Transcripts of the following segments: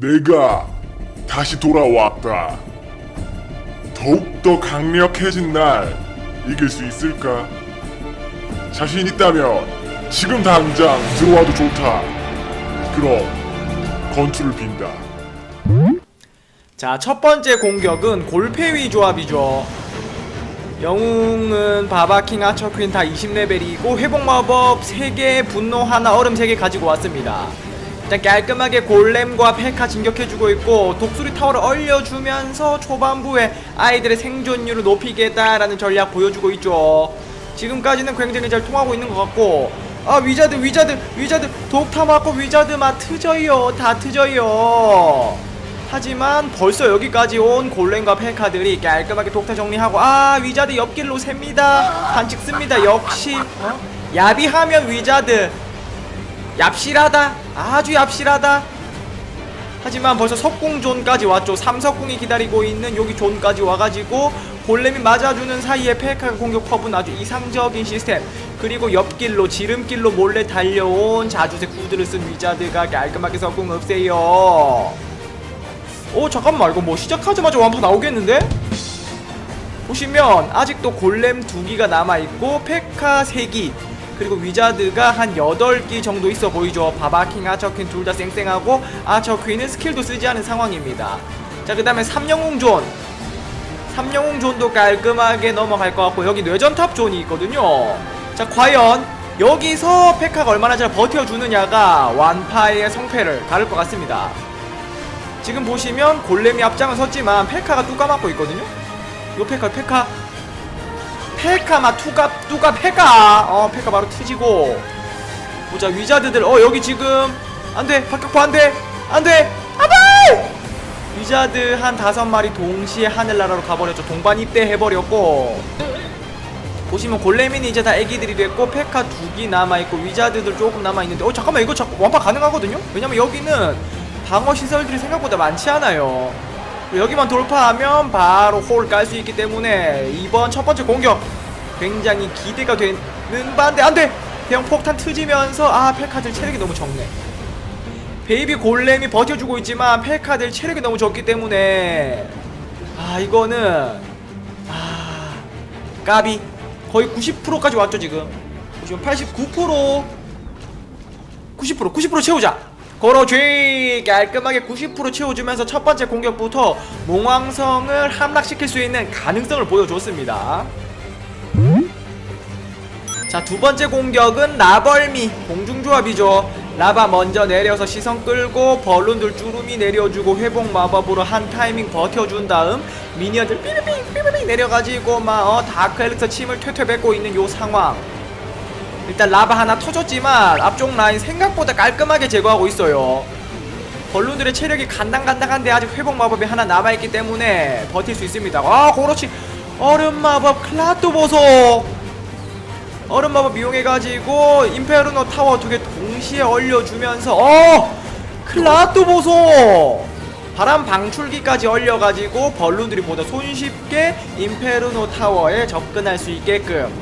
내가 다시 돌아왔다. 더욱더 강력해진 날 이길 수 있을까? 자신 있다면 지금 당장 들어와도 좋다. 그럼 건투를 빈다. 자, 첫 번째 공격은 골페위 조합이죠. 영웅은 바바킹 아처퀸 다 20레벨이고 회복 마법 3개, 분노 하나, 얼음 3개 가지고 왔습니다. 일단 깔끔하게 골렘과 페카 진격해주고 있고 독수리 타워를 얼려주면서 초반부에 아이들의 생존율을 높이겠다라는 전략 보여주고 있죠. 지금까지는 굉장히 잘 통하고 있는 것 같고 아 위자드 위자드 위자드 독타 맞고 위자드 막 트져요. 다 트져요. 하지만 벌써 여기까지 온 골렘과 페카들이 깔끔하게 독타 정리하고 아 위자드 옆길로 셉니다. 반칙 씁니다. 역시 어? 야비하면 위자드 얍실하다? 아주 얍실하다? 하지만 벌써 석궁존까지 왔죠. 삼석궁이 기다리고 있는 여기 존까지 와가지고 골렘이 맞아주는 사이에 페카가 공격 퍼분 아주 이상적인 시스템. 그리고 옆길로 지름길로 몰래 달려온 자주색 구두를 쓴 위자드가 깔끔하게 석궁 없애요. 오 잠깐만. 이거 뭐 시작하자마자 완파 나오겠는데? 보시면 아직도 골렘 두 기가 남아있고 페카 세기 그리고 위자드가 한 8기 정도 있어 보이죠. 바바킹 아처퀸 둘 다 쌩쌩하고 아처퀸은 스킬도 쓰지 않은 상황입니다. 자 그 다음에 삼영웅존. 삼영웅존도 깔끔하게 넘어갈 것 같고 여기 뇌전탑 존이 있거든요. 자 과연 여기서 페카가 얼마나 잘 버텨주느냐가 완파의 성패를 가를 것 같습니다. 지금 보시면 골렘이 앞장을 섰지만 페카가 뚜까 맞고 있거든요. 요 페카 페카 페카마 투가 뚜가 페카. 어 페카 바로 트지고. 보자 위자드들. 어 여기 지금. 안돼 박격포 안돼 안돼 안돼! 위자드 한 다섯 마리 동시에 하늘나라로 가버렸죠. 동반 입대 해버렸고. 보시면 골레민이 이제 다 애기들이 됐고 페카 두기 남아있고 위자드들 조금 남아있는데. 어 잠깐만 이거 완파 가능하거든요? 왜냐면 여기는 방어 시설들이 생각보다 많지 않아요 여기만 돌파하면 바로 홀 깔 수 있기 때문에 이번 첫 번째 공격 굉장히 기대가 되는 반대. 안돼! 대형 폭탄 트지면서 아 페카들 체력이 너무 적네. 베이비 골렘이 버텨주고 있지만 페카들 체력이 너무 적기 때문에 아 이거는 아 까비. 거의 90%까지 왔죠 지금. 지금 89% 90% 90% 채우자 그렇지 깔끔하게 90% 채워주면서 첫 번째 공격부터 몽왕성을 함락시킬 수 있는 가능성을 보여줬습니다. 자 두 번째 공격은 라벌미 공중조합이죠. 라바 먼저 내려서 시선 끌고 벌룬들 쭈루미 내려주고 회복 마법으로 한 타이밍 버텨준 다음 미니언들 삐르빙 삐르빙 내려가지고 막 어, 다크 엘릭서 침을 퇴퇴 뱉고 있는 요 상황 일단 라바 하나 터졌지만 앞쪽 라인 생각보다 깔끔하게 제거하고 있어요. 벌룬들의 체력이 간당간당한데 아직 회복 마법이 하나 남아있기 때문에 버틸 수 있습니다. 아 그렇지 얼음 마법 클라또 보소. 얼음 마법 이용해가지고 임페르노 타워 두 개 동시에 얼려주면서 어! 클라또 보소! 바람 방출기까지 얼려가지고 벌룬들이 보다 손쉽게 임페르노 타워에 접근할 수 있게끔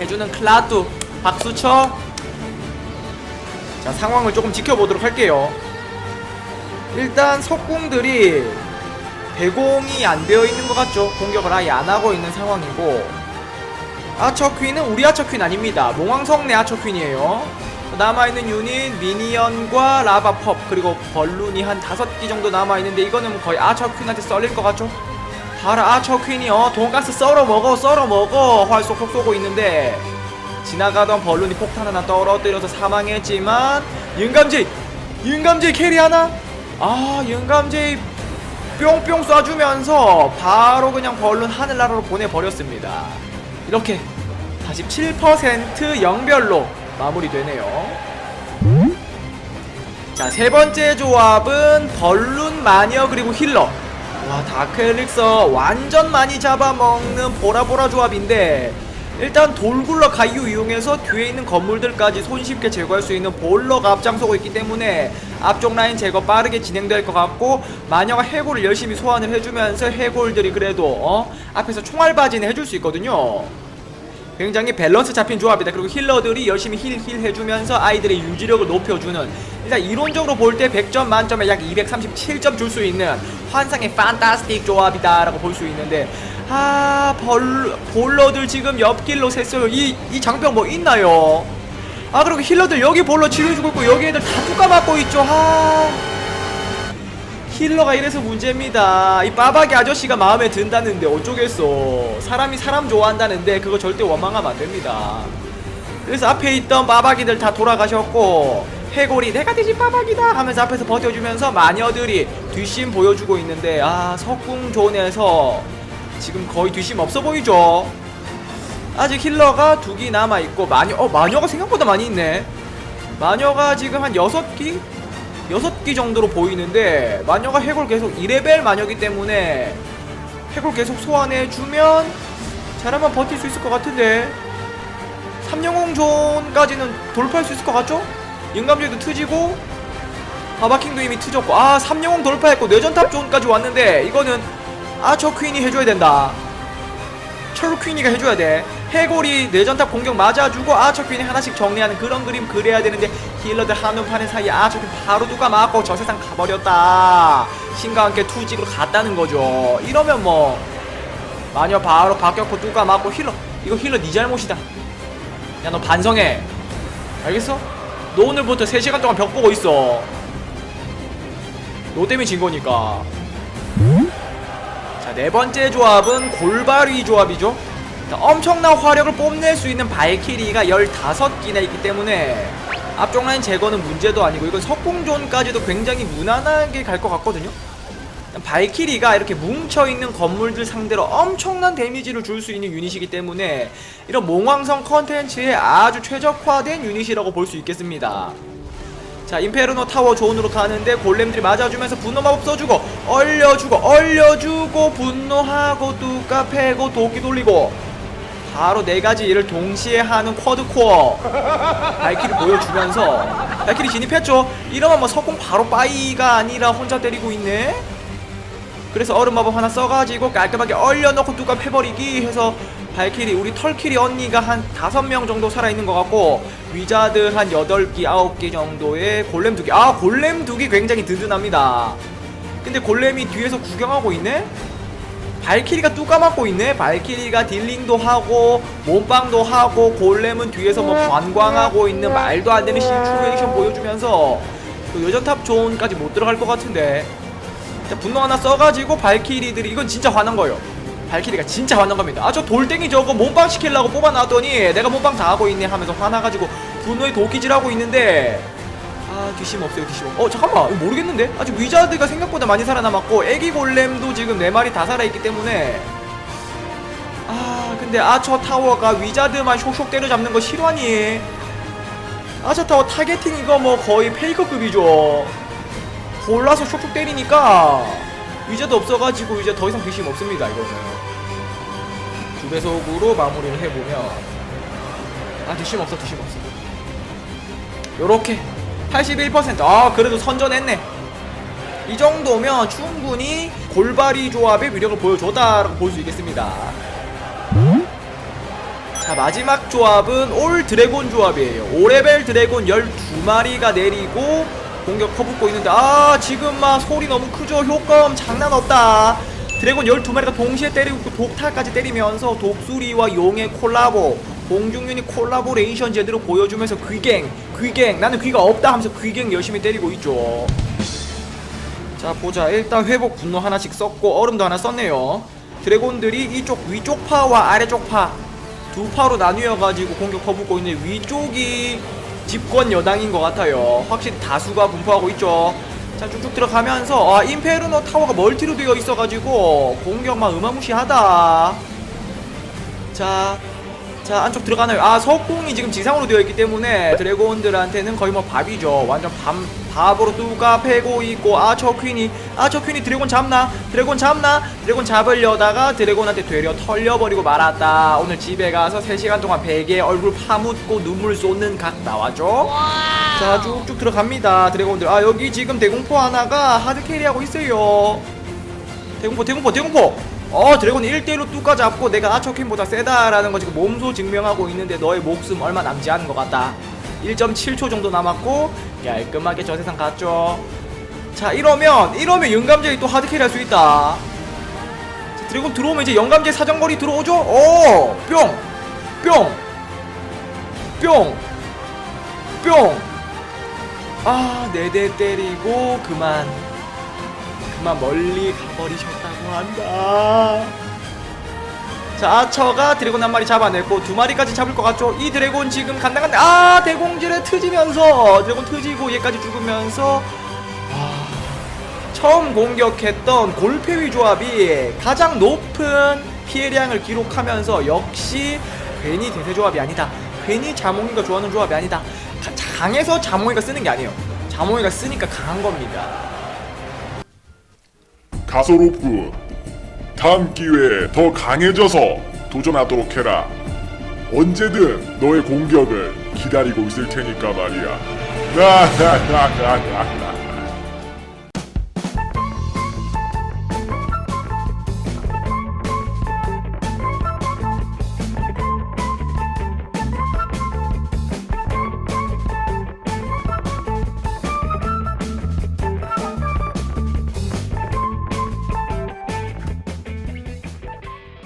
해주는 클라뚜 박수 쳐. 자 상황을 조금 지켜보도록 할게요. 일단 석궁들이 대공이 안 되어 있는 것 같죠. 공격을 아예 안 하고 있는 상황이고 아처퀸은 우리 아처퀸 아닙니다. 몽왕성내 아처퀸이에요. 남아있는 유닛 미니언과 라바펍 그리고 벌룬이 한 다섯 기 정도 남아있는데 이거는 거의 아처퀸한테 썰릴 것 같죠? 봐라 아처퀸이 어 돈가스 썰어 먹어 썰어 먹어 활 쏙쏙 쏘고 있는데 지나가던 벌룬이 폭탄 하나 떨어뜨려서 사망했지만 윤감지 윤감지 캐리 하나? 아 윤감지 뿅뿅 쏴주면서 바로 그냥 벌룬 하늘나라로 보내버렸습니다. 이렇게 47% 영별로 마무리되네요. 자 세 번째 조합은 벌룬 마녀 그리고 힐러. 와 다크 엘릭서 완전 많이 잡아먹는 보라보라 조합인데 일단 돌굴러 가이유 이용해서 뒤에 있는 건물들까지 손쉽게 제거할 수 있는 볼러가 앞장서고 있기 때문에 앞쪽 라인 제거 빠르게 진행될 것 같고 마녀가 해골을 열심히 소환을 해주면서 해골들이 그래도 어? 앞에서 총알 바지는 해줄 수 있거든요 굉장히 밸런스 잡힌 조합이다. 그리고 힐러들이 열심히 힐 힐 해주면서 아이들의 유지력을 높여주는 일단 이론적으로 볼 때 100점 만점에 약 237점 줄 수 있는 환상의 판타스틱 조합이다라고 볼 수 있는데 아 벌, 볼러들 지금 옆길로 샜어요. 이, 이 장벽 뭐 있나요? 아 그리고 힐러들 여기 볼러 치료해주고 있고 여기 애들 다 뚜까 맞고 있죠. 아 힐러가 이래서 문제입니다. 이 빠박이 아저씨가 마음에 든다는데 어쩌겠어. 사람이 사람 좋아한다는데 그거 절대 원망하면 안 됩니다. 그래서 앞에 있던 빠박이들 다 돌아가셨고 해골이 내가 대신 빠박이다 하면서 앞에서 버텨주면서 마녀들이 뒷심 보여주고 있는데 아 석궁존에서 지금 거의 뒷심 없어 보이죠. 아직 힐러가 두 기 남아 있고 마녀 어 마녀가 생각보다 많이 있네. 마녀가 지금 한 여섯 기 여섯 기 정도로 보이는데 마녀가 해골 계속 2레벨 마녀기 때문에 해골 계속 소환해 주면 잘하면 버틸 수 있을 것 같은데 삼영웅존까지는 돌파할 수 있을 것 같죠? 인감주의도 트지고 바바킹도 이미 트졌고 아 삼영웅 돌파했고 뇌전탑존까지 왔는데 이거는 아저 퀸이 해줘야 된다 철로 퀸이가 해줘야 돼 해골이 뇌전탑 공격 맞아주고 아처 퀸이 하나씩 정리하는 그런 그림 그려야 되는데 힐러들 한눈 파는 사이에 퀸 바로 누가 맞고 저 세상 가버렸다. 신과 함께 투직으로 갔다는 거죠. 이러면 뭐 마녀 바로 바뀌었고 누가 맞고 힐러 이거 힐러 네 잘못이다. 야 너 반성해. 알겠어? 너 오늘부터 3시간 동안 벽 보고 있어. 너 때문에 진 거니까. 자, 네 번째 조합은 골바리 조합이죠. 자, 엄청난 화력을 뽐낼 수 있는 발키리가 15기나 있기 때문에 앞쪽 라인 제거는 문제도 아니고 이건 석궁존까지도 굉장히 무난하게 갈 것 같거든요. 발키리가 이렇게 뭉쳐있는 건물들 상대로 엄청난 데미지를 줄 수 있는 유닛이기 때문에 이런 몽황성 컨텐츠에 아주 최적화된 유닛이라고 볼 수 있겠습니다. 자 임페르노 타워 존으로 가는데 골렘들이 맞아주면서 분노 마법 써주고 얼려주고 얼려주고 분노하고 뚜까 패고 도끼 돌리고 바로 네 가지 일을 동시에 하는 쿼드코어. 발키리 보여주면서. 발키리 진입했죠. 이러면 뭐 석공 바로 빠이가 아니라 혼자 때리고 있네. 그래서 얼음 마법 하나 써가지고 깔끔하게 얼려놓고 뚜까 패버리기 해서 발키리 우리 털키리 언니가 한 다섯 명 정도 살아있는 것 같고 위자드 한 여덟 기 아홉 기 정도의 골렘 두기 아 골렘 두기 굉장히 든든합니다. 근데 골렘이 뒤에서 구경하고 있네? 발키리가 뚜까 맞고 있네 발키리가 딜링도 하고 몸빵도 하고 골렘은 뒤에서 뭐 관광하고 있는 말도 안 되는 시츄에이션 보여주면서 그 여전탑 존까지 못 들어갈 것 같은데 자, 분노 하나 써가지고 발키리들이 이건 진짜 화난 거예요. 발키리가 진짜 화난 겁니다. 아 저 돌덩이 저거 몸빵 시키려고 뽑아놨더니 내가 몸빵 다 하고 있네 하면서 화나가지고 분노에 도끼질하고 있는데 아 뒷심 없어요 없- 어 잠깐만. 이거 모르겠는데? 아직 위자드가 생각보다 많이 살아남았고 애기 골렘도 지금 네 마리 다 살아있기 때문에. 아 근데 아처 타워가 위자드만 쇽쇽 때려잡는 거 실화니 아처 타워 타겟팅 이거 뭐 거의 페이커급이죠. 골라서 촉촉 때리니까 위자도 없어가지고 이제 더 이상 뒷심 없습니다 이거는. 두 배속으로 마무리를 해보면. 아 뒷심 없어 뒷심 없어. 요렇게 81%아 그래도 선전했네. 이 정도면 충분히 골바리 조합의 위력을 보여줬다라고 볼 수 있겠습니다. 자 마지막 조합은 올 드래곤 조합이에요. 5레벨 드래곤 12마리가 내리고 공격 퍼붓고 있는데 아 지금 막 소리 너무 크죠? 효과음 장난 없다. 드래곤 12마리가 동시에 때리고 독타까지 때리면서 독수리와 용의 콜라보 공중윤이 콜라보레이션 제대로 보여주면서 귀갱 귀갱 나는 귀가 없다 하면서 귀갱 열심히 때리고 있죠. 자 보자. 일단 회복 분노 하나씩 썼고 얼음도 하나 썼네요. 드래곤들이 이쪽 위쪽 파와 아래쪽 파 두 파로 나뉘어가지고 공격 퍼붓고 있는 위쪽이 집권 여당인 것 같아요. 확실히 다수가 분포하고 있죠. 자 쭉쭉 들어가면서 아 임페르노 타워가 멀티로 되어 있어가지고 공격만 어마무시하다. 자, 자 안쪽 들어가나요? 아 석궁이 지금 지상으로 되어 있기 때문에 드래곤들한테는 거의 뭐 밥이죠. 완전 밥 밥으로 뚜까 패고 있고 아저 퀸이 아저 퀸이 드래곤 잡나? 드래곤 잡나? 드래곤 잡으려다가 드래곤한테 되려 털려버리고 말았다. 오늘 집에 가서 3시간 동안 베개에 얼굴 파묻고 눈물 쏟는 각 나와죠. 자 쭉쭉 들어갑니다. 드래곤들. 아 여기 지금 대공포 하나가 하드 캐리하고 있어요. 대공포 대공포 대공포 어 드래곤 1대1로 뚜까 잡고 내가 아처캠보다 세다라는 거 지금 몸소 증명하고 있는데 너의 목숨 얼마 남지 않은 것 같다 1.7초 정도 남았고 깔끔하게 저 세상 갔죠 자 이러면 이러면 영감제이 또 하드캐리 할 수 있다 자, 드래곤 들어오면 이제 영감제 사정거리 들어오죠 오! 뿅! 뿅! 뿅! 뿅! 아, 네 대 때리고 그만 그만 멀리 가버리셨다고 한다. 자, 아처가 드래곤 한 마리 잡아냈고 두 마리까지 잡을 것 같죠? 이 드래곤 지금 간다. 아, 대공질에 트지면서 드래곤 트지고 얘까지 죽으면서 아, 처음 공격했던 골페위 조합이 가장 높은 피해량을 기록하면서 역시 괜히 대세 조합이 아니다. 괜히 자몽이가 좋아하는 조합이 아니다. 가- 강해서 자몽이가 쓰는 게 아니에요. 자몽이가 쓰니까 강한 겁니다. 가소로프 다음 기회에 더 강해져서 도전하도록 해라. 언제든 너의 공격을 기다리고 있을 테니까 말이야. 나나나나나